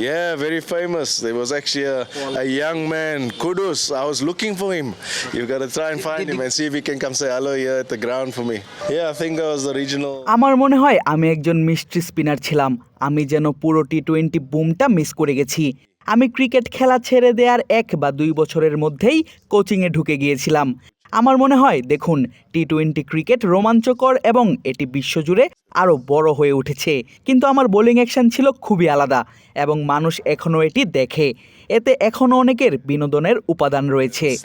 Yeah, very famous. There was actually a, a young man, Kudus. I was looking for him. You've got to try and find him and see if he can come say hello here at the ground for me. Yeah, I think I was the regional. আমার মনে হয় আমি একজন mystery spinner ছিলাম আমি যেন পুরো T twenty বুমটা miss করে গেছি আমি ক্রিকেট খেলা ছেড়ে দেওয়ার এক বা দুই বছরের মধ্যেই কোচিংয়ে ঢুকে গিয়েছিলাম আমার মনে হয় দেখুন টি টোয়েন্টি ক্রিকেট রোমাঞ্চকর এবং এটি বিশ্বজুড়ে আরও বড় হয়ে উঠেছে। কিন্তু আমার বোলিং অ্যাকশন ছিল খুবই আলাদা এবং মানুষ এখনও এটি দেখে। এতে এখনও অনেকের বিনোদনের উপাদান রয়েছে।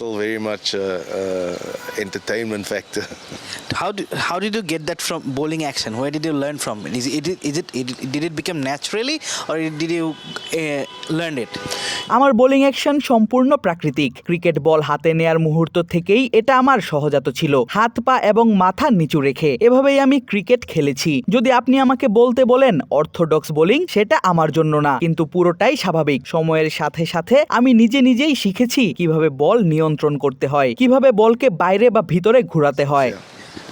আমার বোলিং অ্যাকশন সম্পূর্ণ প্রাকৃতিক। ক্রিকেট বল হাতে নেয়ার মুহূর্ত থেকেই এটা আমার সহজাত ছিল। হাত পা এবং মাথা নিচু রেখে। এভাবেই আমি ক্রিকেট খেলেছি। যদি আপনি আমাকে বলতে বলেন অর্থোডক্স বোলিং সেটা আমার জন্য না কিন্তু পুরোটাই স্বাভাবিক সময়ের সাথে সাথে আমি নিজে নিজেই শিখেছি কীভাবে বল নিয়ন্ত্রণ করতে হয় কীভাবে বলকে বাইরে বা ভিতরে ঘোরাতে হয়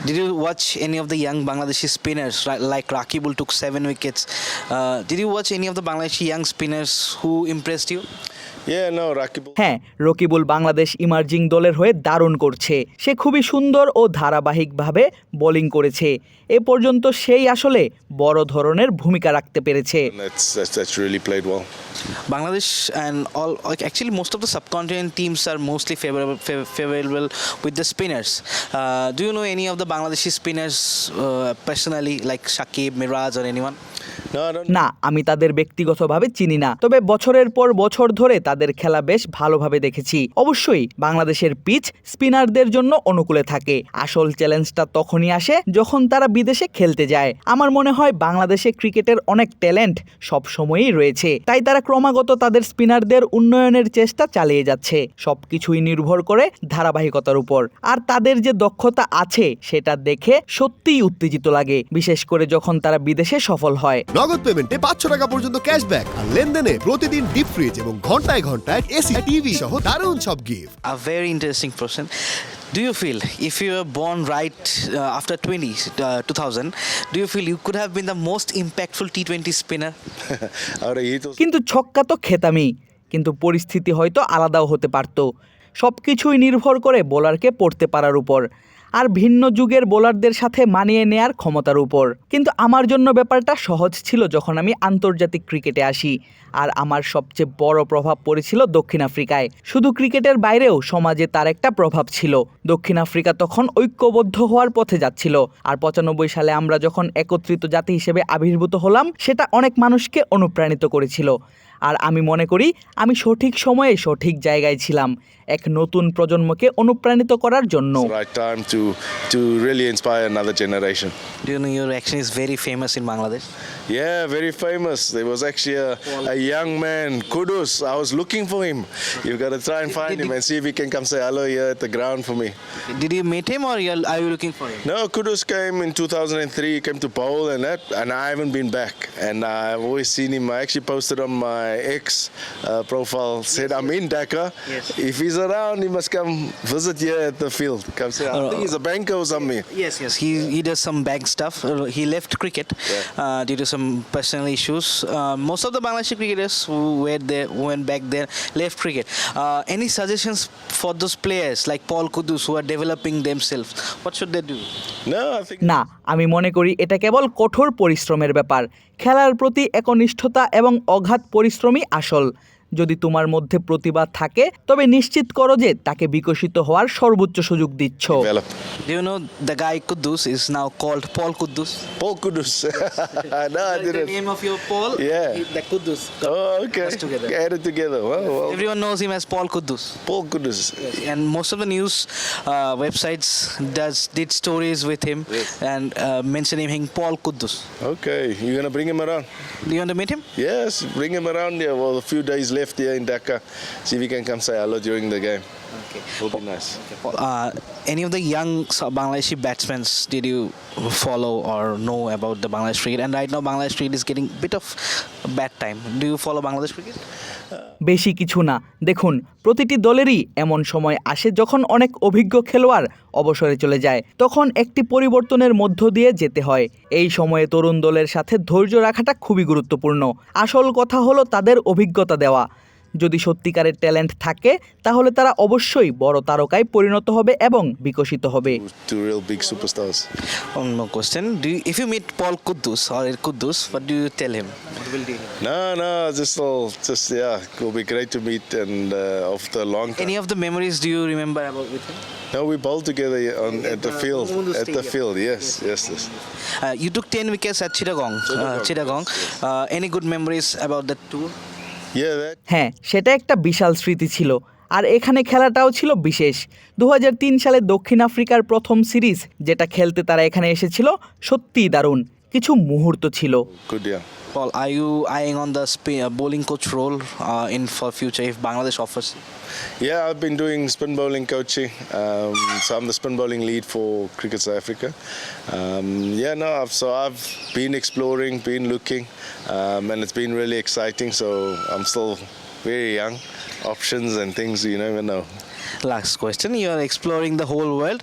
Did you watch any of the young Bangladeshi spinners ri- like Rakibul took seven wickets? Uh, did you watch any of the Bangladeshi young spinners who impressed you? হ্যাঁ রকিবুল বাংলাদেশ ইমার্জিং দলের হয়ে দারুণ করছে। সে খুবই সুন্দর ও ধারাবাহিকভাবে বোলিং করেছে। এ পর্যন্ত সেই আসলে বড় ধরনের ভূমিকা রাখতে পেরেছে। Bangladesh and all actually most of the subcontinent teams are mostly favourable favourable with the spinners do know any of the Bangladeshi spinners personally like Shakib Miraz or anyone না আমি তাদের ব্যক্তিগতভাবে চিনি না। তবে বছরের পর বছর ধরে তাদের খেলা বেশ ভালোভাবে দেখেছি। অবশ্যই বাংলাদেশের পিচ স্পিনারদের জন্য অনুকূলে থাকে। আসল চ্যালেঞ্জটা তখনই আসে যখন তারা বিদেশে খেলতে যায়। আমার মনে হয় বাংলাদেশে ক্রিকেটের অনেক ট্যালেন্ট সব সময়ই রয়েছে। তাই তারা ক্রমাগত তাদের স্পিনারদের উন্নয়নের চেষ্টা চালিয়ে যাচ্ছে। সবকিছুই নির্ভর করে ধারাবাহিকতার উপর। আর তাদের যে দক্ষতা আছে সেটা দেখে সত্যিই উত্তেজিত লাগে। বিশেষ করে যখন তারা বিদেশে সফল হয়। নগদ পেমেন্টে পাঁচশো টাকা পর্যন্ত ক্যাশব্যাক আর লেনদেনে প্রতিদিন ডিপ ফ্রিজ এবং ঘন্টায় ঘন্টায় interesting person do feel if you born right after twenty two thousand do feel you could have been the most impactful T spinner কিন্তু ছক্কা তো খেতামই কিন্তু পরিস্থিতি হয়তো আলাদাও হতে পারতো। সবকিছুই নির্ভর করে বোলারকে পড়তে পারার উপর। আর ভিন্ন যুগের বোলারদের সাথে মানিয়ে নেয়ার ক্ষমতার উপর। কিন্তু আমার জন্য ব্যাপারটা সহজ ছিল যখন আমি আন্তর্জাতিক ক্রিকেটে আসি, আর আমার সবচেয়ে বড় প্রভাব পড়েছিল দক্ষিণ আফ্রিকায়। শুধু ক্রিকেটের বাইরেও সমাজে তার একটা প্রভাব ছিল। দক্ষিণ আফ্রিকা তখন ঐক্যবদ্ধ হওয়ার পথে যাচ্ছিল, আর পঁচানব্বই সালে আমরা যখন একত্রিত জাতি হিসেবে আবির্ভূত হলাম, সেটা অনেক মানুষকে অনুপ্রাণিত করেছিল। আর আমি মনে করি, আমি সঠিক সময়ে সঠিক জায়গায় ছিলাম। এক নতুন প্রজন্মকে অনুপ্রাণিত করার জন্য the right time to to really inspire another generation. Do you know your action is very famous in Bangladesh? Yeah, very famous. There was actually a, a young man, Kudus. I was looking for him. You've got to try and find him and see if he can come say hello here at the ground for me. Did you meet him or you're- are you looking for him? No, Kudus came in 2003. He came to bowl and that, and I haven't been back. And I've always seen him. I actually posted on my ex uh, profile, said I'm in Dhaka. Yes. If he's around, he must come visit here at the field. Come say, I think he's a banker or something. Yes, yes. He, he does some bank stuff. Uh, He left cricket yeah. uh, due to some personal issues. Uh, most of the Bangladeshi cricketers who were there, went back there, left cricket. Uh, any suggestions for those players like Paul Kudus who are developing themselves? What should they do? No, I think. না আমি মনে করি এটা কেবল কঠোর পরিশ্রমের ব্যাপার খেলার প্রতি একনিষ্ঠতা এবং অগাধ পরিশ্রমই আসল যদি তোমার মধ্যে প্রতিভা থাকে তবে নিশ্চিত করো যে তাকে বিকশিত হওয়ার সর্বোচ্চ সুযোগ দিচ্ছ. Do you know the guy Kudus is now called Paul Kudus? Paul Kudus. no, I The name of your Paul? Yeah. The Kudus. Oh, okay. Us together. Added together. Well, well. Everyone knows him as Paul Kudus. Paul Kudus. and most of the news uh, websites does did stories with him Yes. and uh, mentioning him Paul Kudus. Okay, you gonna bring him around? Do you want to meet him? Yes, bring him around here. Well, a few days left here in Dhaka. See if he can come say hello during the game. Okay. Will be nice. Uh, any of the young Bangladeshi batsmen did you follow or know about the Bangladesh cricket? And right now Bangladesh cricket is getting a bit of bad time. Do you follow Bangladesh cricket? বেশি কিছু না দেখুন প্রতিটি দলেরই এমন সময় আসে যখন অনেক অভিজ্ঞ খেলোয়াড় অবসরে চলে যায় তখন একটি পরিবর্তনের মধ্য দিয়ে যেতে হয় এই সময়ে তরুণ দলের সাথে ধৈর্য রাখাটা খুবই গুরুত্বপূর্ণ আসল কথা হলো তাদের অভিজ্ঞতা দেওয়া যদি সত্যিকারের ট্যালেন্ট থাকে তাহলে তারা অবশ্যই বড় তারকায় পরিণত হবে এবং বিকশিত হবে question. Do you, if you meet Paul Kudus or El what do you tell him? No, no, just all, just yeah, it will be great to meet and uh, after a long time. Any of the memories do you remember about with him? No, we bowled together on, at the field. At the field, yes, yes, yes. Uh, you took 10 wickets at Chittagong. Uh, Chittagong. Uh, any good memories about that tour? হ্যাঁ সেটা একটা বিশাল স্মৃতি ছিল। আর এখানে খেলাটাও ছিল বিশেষ। দু হাজার তিন সালে দক্ষিণ আফ্রিকার প্রথম সিরিজ, যেটা খেলতে তারা এখানে এসেছিল, সত্যিই দারুণ। কিছু মুহূর্ত ছিল Good, yeah. Paul, are you eyeing on the spin, uh, bowling coach role uh, in for future if Bangladesh offers? Yeah, I've been doing spin bowling coaching. Um, so I'm the spin bowling lead for Cricket South Africa. Um, yeah, no, I've, so I've been exploring, been looking, um, and it's been really exciting. So I'm still very young. Options and things you never know. Last question. You are exploring the whole world.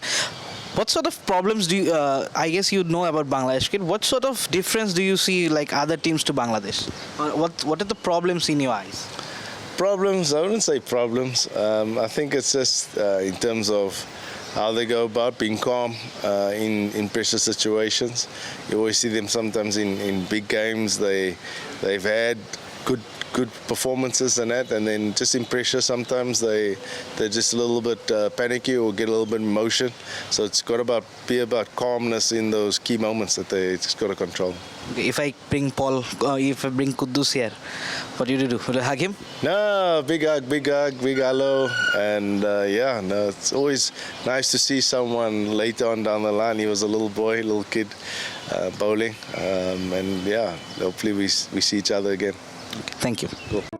What sort of problems do you? Uh, I guess you know about Bangladesh. What sort of difference do you see like other teams to Bangladesh? What What are the problems in your eyes? Problems, I wouldn't say problems. Um, I think it's just uh, in terms of how they go about being calm uh, in, in pressure situations. You always see them sometimes in, in big games. They, they've had good good performances and that, and then just in pressure sometimes they they're just a little bit uh, panicky or get a little bit emotion. So it's got about be about calmness in those key moments that they just got to control. If I bring Paul, uh, if I bring Kudus here, what do you do? Will you hug him? No, big hug, big hug, big hello, and uh, yeah, no, it's always nice to see someone later on down the line. He was a little boy, little kid, uh, bowling, um, and yeah, hopefully we we see each other again. Thank you. Cool.